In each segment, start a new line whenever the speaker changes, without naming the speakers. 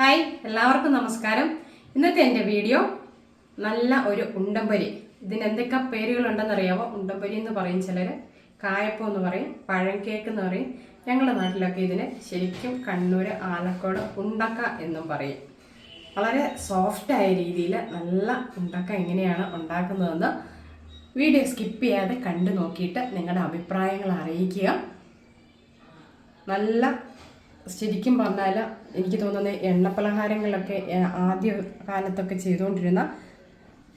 Hi എല്ലാവർക്കും നമസ്കാരം. ഇന്നത്തെ എന്റെ വീഡിയോ നല്ല ഒരു ഉണ്ടംപൊരി. ഇതിന് എന്തൊക്കെ പേരുകളുണ്ടെന്ന് അറിയാമോ ഉണ്ടംപൊരി എന്ന് പറയും ചിലർ കായപ്പം എന്ന് പറയും പഴം കേക്ക് എന്ന് പറയും. ഞങ്ങളുടെ നാട്ടിലൊക്കെ ഇതിന് ശരിക്കും കണ്ണൂർ ആലക്കോട് ഉണ്ടക്ക എന്നും പറയും. വളരെ സോഫ്റ്റായ രീതിയിൽ നല്ല ഉണ്ടക്ക എങ്ങനെയാണ് ഉണ്ടാക്കുന്നതെന്ന് വീഡിയോ സ്കിപ്പ് ചെയ്യാതെ കണ്ടു നോക്കിയിട്ട് നിങ്ങളുടെ അഭിപ്രായങ്ങൾ അറിയിക്കുക. നല്ല ശരിക്കും പറഞ്ഞാൽ എനിക്ക് തോന്നുന്നത് എണ്ണ പലഹാരങ്ങളിലൊക്കെ ആദ്യ കാലത്തൊക്കെ ചെയ്തുകൊണ്ടിരുന്ന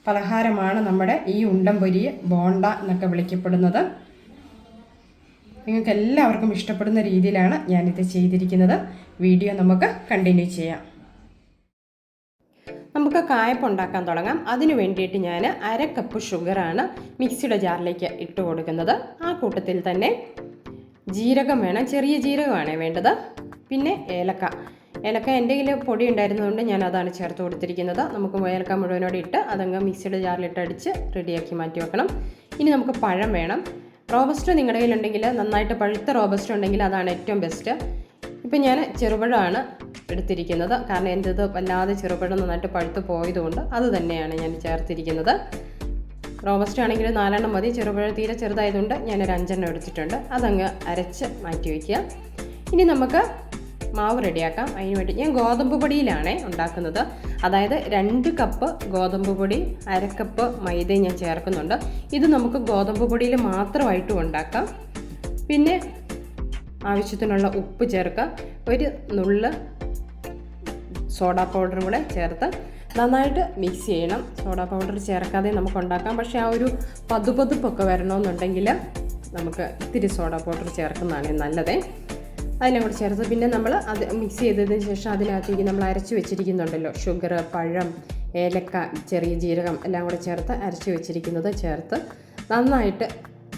പലഹാരമാണ് നമ്മുടെ ഈ ഉണ്ടംപൊരി ബോണ്ട എന്നൊക്കെ വിളിക്കപ്പെടുന്നത്. നിങ്ങൾക്ക് എല്ലാവർക്കും ഇഷ്ടപ്പെടുന്ന രീതിയിലാണ് ഞാനിത് ചെയ്തിരിക്കുന്നത്. വീഡിയോ നമുക്ക് കണ്ടിന്യൂ ചെയ്യാം. നമുക്ക് കായപ്പം ഉണ്ടാക്കാൻ തുടങ്ങാം. അതിനു വേണ്ടിയിട്ട് ഞാൻ അര കപ്പ് ഷുഗറാണ് മിക്സിയുടെ ജാറിലേക്ക് ഇട്ട് കൊടുക്കുന്നത്. ആ കൂട്ടത്തിൽ തന്നെ ജീരകം വേണം. ചെറിയ ജീരകമാണ് വേണ്ടത്. പിന്നെ ഏലക്ക. ഏലക്ക എന്റെ കയ്യിൽ പൊടി ഉണ്ടായിരുന്നതുകൊണ്ട് ഞാൻ അതാണ് ചേർത്ത് കൊടുത്തിരിക്കുന്നത്. നമുക്ക് ഏലക്ക മുഴുവനോടെ ഇട്ട് അതങ്ങ് മിക്സിയുടെ ജാറിലിട്ട് അടിച്ച് റെഡിയാക്കി മാറ്റി വെക്കണം. ഇനി നമുക്ക് പഴം വേണം. റോബസ്റ്റ് നിങ്ങളുടെ കയ്യിലുണ്ടെങ്കിൽ നന്നായിട്ട് പഴുത്ത റോബസ്റ്റ് ഉണ്ടെങ്കിൽ അതാണ് ഏറ്റവും ബെസ്റ്റ് ഇപ്പം ഞാൻ ചെറുപഴമാണ് എടുത്തിരിക്കുന്നത്. കാരണം എന്റെ ഇത് വല്ലാതെ ചെറുപഴം നന്നായിട്ട് പഴുത്ത് പോയതുകൊണ്ട് അത് തന്നെയാണ് ഞാൻ ചേർത്തിരിക്കുന്നത്. റോബസ്റ്റ് ആണെങ്കിൽ നാലെണ്ണം മതി. ചെറുപഴം തീരെ ചെറുതായതുകൊണ്ട് ഞാനൊരു അഞ്ചെണ്ണം എടുത്തിട്ടുണ്ട്. അതങ്ങ് അരച്ച് മാറ്റി വയ്ക്കുക. ഇനി നമുക്ക് മാവ് റെഡിയാക്കാം. അതിന് വേണ്ടി ഞാൻ ഗോതമ്പ് പൊടിയിലാണ് ഉണ്ടാക്കുന്നത്. അതായത് രണ്ട് കപ്പ് ഗോതമ്പ് പൊടി അരക്കപ്പ് കപ്പ് മൈദയും ഞാൻ ചേർക്കുന്നുണ്ട്. ഇത് നമുക്ക് ഗോതമ്പ് പൊടിയിൽ മാത്രമായിട്ടും ഉണ്ടാക്കാം. പിന്നെ ആവശ്യത്തിനുള്ള ഉപ്പ് ചേർക്കുക. ഒരു നുള്ള് സോഡ പൗഡർ കൂടെ ചേർത്ത് നന്നായിട്ട് മിക്സ് ചെയ്യണം. സോഡ പൗഡർ ചേർക്കാതെ നമുക്ക് ഉണ്ടാക്കാം. പക്ഷേ ആ ഒരു പതുപതുപ്പൊക്കെ വരണമെന്നുണ്ടെങ്കിൽ നമുക്ക് ഇത്തിരി സോഡ പൗഡർ ചേർക്കുന്നതാണ് നല്ലത്. അതിനെ കൂടെ ചേർത്ത് പിന്നെ നമ്മൾ അത് മിക്സ് ചെയ്തതിന് ശേഷം അതിനകത്തേക്ക് നമ്മൾ അരച്ച് വെച്ചിരിക്കുന്നുണ്ടല്ലോ. ഷുഗർ പഴം ഏലക്ക ചെറിയ ജീരകം എല്ലാം കൂടെ ചേർത്ത് അരച്ച് വെച്ചിരിക്കുന്നത് ചേർത്ത് നന്നായിട്ട്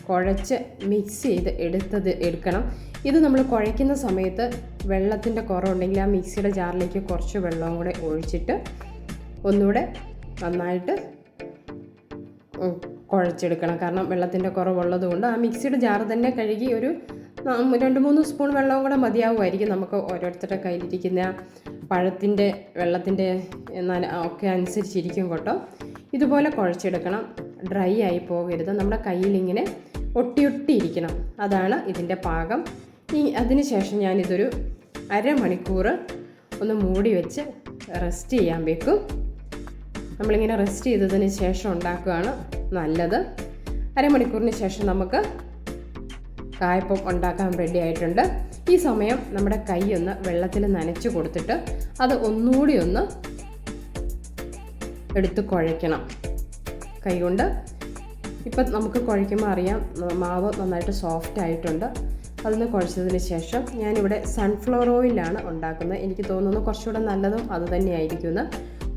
കുഴച്ച് മിക്സ് ചെയ്ത് എടുത്തത് എടുക്കണം. ഇത് നമ്മൾ കുഴയ്ക്കുന്ന സമയത്ത് വെള്ളത്തിന്റെ കുറവുണ്ടെങ്കിൽ ആ മിക്സിയുടെ ജാറിലേക്ക് കുറച്ച് വെള്ളവും കൂടെ ഒഴിച്ചിട്ട് ഒന്നുകൂടെ നന്നായിട്ട് കുഴച്ചെടുക്കണം. കാരണം വെള്ളത്തിന്റെ കുറവുള്ളതുകൊണ്ട് ആ മിക്സിയുടെ ജാർ തന്നെ കഴുകി ഒരു രണ്ട് മൂന്ന് സ്പൂൺ വെള്ളവും കൂടെ മതിയാവുമായിരിക്കും നമുക്ക് ഓരോരുത്തരുടെ കയ്യിലിരിക്കുന്ന പഴത്തിന്റെ വെള്ളത്തിന്റെ എന്നാൽ ഒക്കെ അനുസരിച്ചിരിക്കും കേട്ടോ. ഇതുപോലെ കുഴച്ചെടുക്കണം. ഡ്രൈ ആയി പോകരുത്. നമ്മുടെ കയ്യിലിങ്ങനെ ഒട്ടി ഒട്ടി ഇരിക്കണം അതാണ് ഇതിന്റെ പാകം. ഈ അതിന് ശേഷം ഞാനിതൊരു അരമണിക്കൂർ ഒന്ന് മൂടി വെച്ച് റെസ്റ്റ് ചെയ്യാൻ വെക്കും. നമ്മളിങ്ങനെ റെസ്റ്റ് ചെയ്തതിന് ശേഷം ഉണ്ടാക്കുകയാണ് നല്ലത്. അരമണിക്കൂറിന് ശേഷം നമുക്ക് കായപ്പം ഉണ്ടാക്കാൻ റെഡി ആയിട്ടുണ്ട്. ഈ സമയം നമ്മുടെ കൈ ഒന്ന് വെള്ളത്തിൽ നനച്ച് കൊടുത്തിട്ട് അത് ഒന്നുകൂടി ഒന്ന് എടുത്ത് കുഴയ്ക്കണം. കൈകൊണ്ട് ഇപ്പം നമുക്ക് കുഴയ്ക്കുമ്പോൾ അറിയാം മാവ് നന്നായിട്ട് സോഫ്റ്റ് ആയിട്ടുണ്ട്. അതൊന്ന് കുഴച്ചതിന് ശേഷം ഞാനിവിടെ സൺഫ്ലവർ ഓയിലാണ് ഉണ്ടാക്കുന്നത്. എനിക്ക് തോന്നുന്നു കുറച്ചുകൂടെ നല്ലതും അത് തന്നെയായിരിക്കുമെന്ന്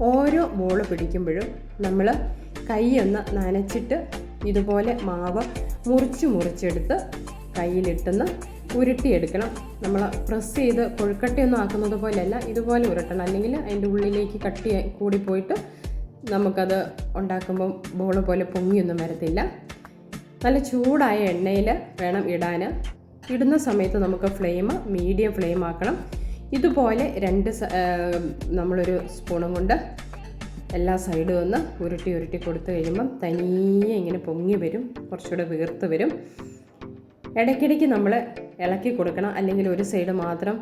ഓരോ ബോൾ പിടിക്കുമ്പോഴും നമ്മൾ കൈ ഒന്ന് നനച്ചിട്ട് ഇതുപോലെ മാവ് മുറിച്ച് മുറിച്ചെടുത്ത് കയ്യിലിട്ടെന്ന് ഉരുട്ടിയെടുക്കണം. നമ്മൾ പ്രസ് ചെയ്ത് കൊഴുക്കട്ടയൊന്നും ആക്കുന്നത് പോലെയല്ല ഇതുപോലെ ഉരുട്ടണം. അല്ലെങ്കിൽ അതിന്റെ ഉള്ളിലേക്ക് കട്ടി കൂടി പോയിട്ട് നമുക്കത് ഉണ്ടാക്കുമ്പോൾ ബോൾ പോലെ പൊങ്ങിയൊന്നും വരത്തില്ല. നല്ല ചൂടായ എണ്ണയിൽ വേണം ഇടാൻ ഇടുന്ന സമയത്ത് നമുക്ക് ഫ്ലെയിം മീഡിയം ഫ്ലെയിം ആക്കണം. ഇതുപോലെ രണ്ട് നമ്മളൊരു സ്പൂണും കൊണ്ട് എല്ലാ സൈഡും ഒന്ന് ഉരുട്ടി ഉരുട്ടി കൊടുത്തു കഴിയുമ്പം തനിയെ ഇങ്ങനെ പൊങ്ങി വരും. കുറച്ചുകൂടെ വീർത്ത് വരും. ഇടയ്ക്കിടയ്ക്ക് നമ്മൾ ഇളക്കി കൊടുക്കണം. അല്ലെങ്കിൽ ഒരു സൈഡ് മാത്രം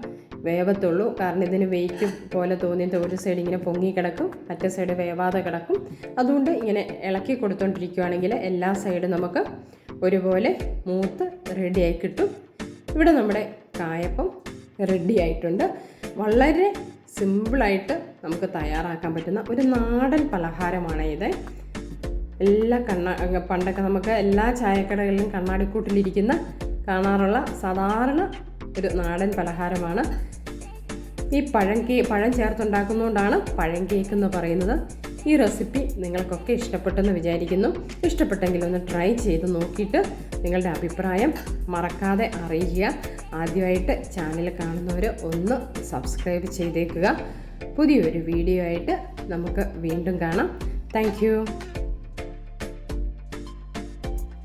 വേവത്തുള്ളൂ. കാരണം ഇതിന് വെയിറ്റ് പോലെ തോന്നിയിട്ട് ഒരു സൈഡ് ഇങ്ങനെ പൊങ്ങി കിടക്കും. മറ്റേ സൈഡ് വേവാതെ കിടക്കും. അതുകൊണ്ട് ഇങ്ങനെ ഇളക്കി കൊടുത്തോണ്ടിരിക്കുകയാണെങ്കിൽ എല്ലാ സൈഡും നമുക്ക് ഒരുപോലെ മൂത്ത് റെഡിയായി കിട്ടും. ഇവിടെ നമ്മുടെ കായപ്പം റെഡി ആയിട്ടുണ്ട്. വളരെ സിമ്പിളായിട്ട് നമുക്ക് തയ്യാറാക്കാൻ പറ്റുന്ന ഒരു നാടൻ പലഹാരമാണ് ഇത്. എല്ലാ കണ്ണ പണ്ടൊക്കെ നമുക്ക് എല്ലാ ചായക്കടകളിലും കണ്ണാടിക്കൂട്ടിലിരിക്കുന്ന കാണാറുള്ള സാധാരണ ഒരു നാടൻ പലഹാരമാണ്. ഈ പഴം കേ പഴം ചേർത്തുണ്ടാക്കുന്നതുകൊണ്ടാണ് പഴം കേക്ക് എന്ന് പറയുന്നത്. ഈ റെസിപ്പി നിങ്ങൾക്കൊക്കെ ഇഷ്ടപ്പെട്ടെന്ന് വിചാരിക്കുന്നു. ഇഷ്ടപ്പെട്ടെങ്കിൽ ഒന്ന് ട്രൈ ചെയ്ത് നോക്കിയിട്ട് നിങ്ങളുടെ അഭിപ്രായം മറക്കാതെ അറിയിക്കുക. ആദ്യമായിട്ട് ചാനൽ കാണുന്നവർ ഒന്ന് സബ്സ്ക്രൈബ് ചെയ്തേക്കുക. പുതിയൊരു വീഡിയോ ആയിട്ട് നമുക്ക് വീണ്ടും കാണാം. Thank